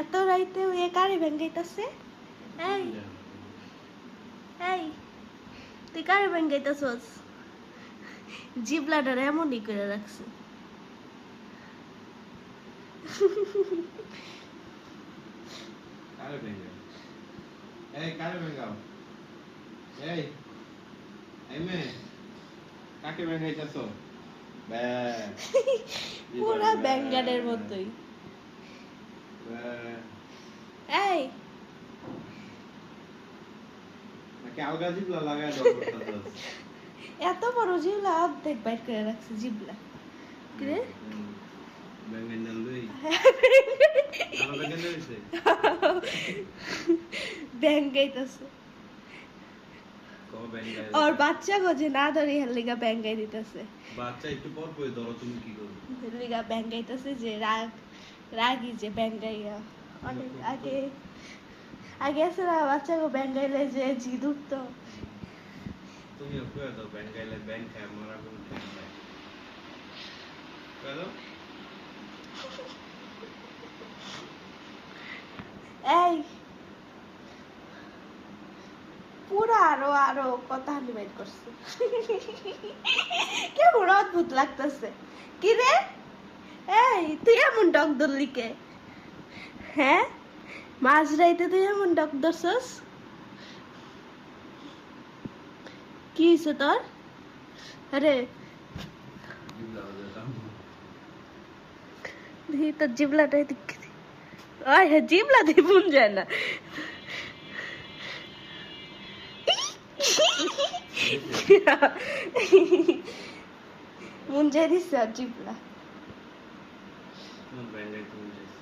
এত রাইতে ওই কারে ভেঙ্গাইতাছে এই এই তুই কারে ভেঙ্গাইতাছস জিবলাটার এমনই করে রাখছে। কারে এই কারে ভেঙ্গাও এই কাকে ভেঙ্গাইতেছো পুরা ব্যাঙ্গারের মতোই। এই। নাকি আলগা জিবলা লাগায় এত বড় জিবলা অর্ধেক বাইর করে রাখছে জিবলা। কিরে বাচ্চা গজে না ধরে হের লিগা ব্যাঙ্গাই দিতেছে বাচ্চা একটু পর পরে ধরো তুমি কি করবে? লিগা ব্যাঙ্গাইতেছে যে রাগ। রাগি যে ব্যাঙ্গাইয়া অনেক আগে। আগে আছে না বাচ্চা গো ব্যাঙ্গাইলে যে জিদ উঠতো। তুমি কয়ে দাও খায় মারা কোনো ঠিক নাই এই! পুরা আরও আরও কথা হানি করছে। কেমন অদ্ভুত লাগতেছে। কি রে? এই, তুই এমন ডক ধরলি কে? হ্যাঁ? মাঝ রাইতে তুই এমন ডক ধরছস? কি হয়েছে তোর? আরে। জিবলা তোর জিবলাটাই আয় হ্যাঁ জিবলা দিয়ে বুন যায় না। মুন যাই দিচ্ছে আর জিবলা তোমার ব্যাঙ্গাই তুমি যাই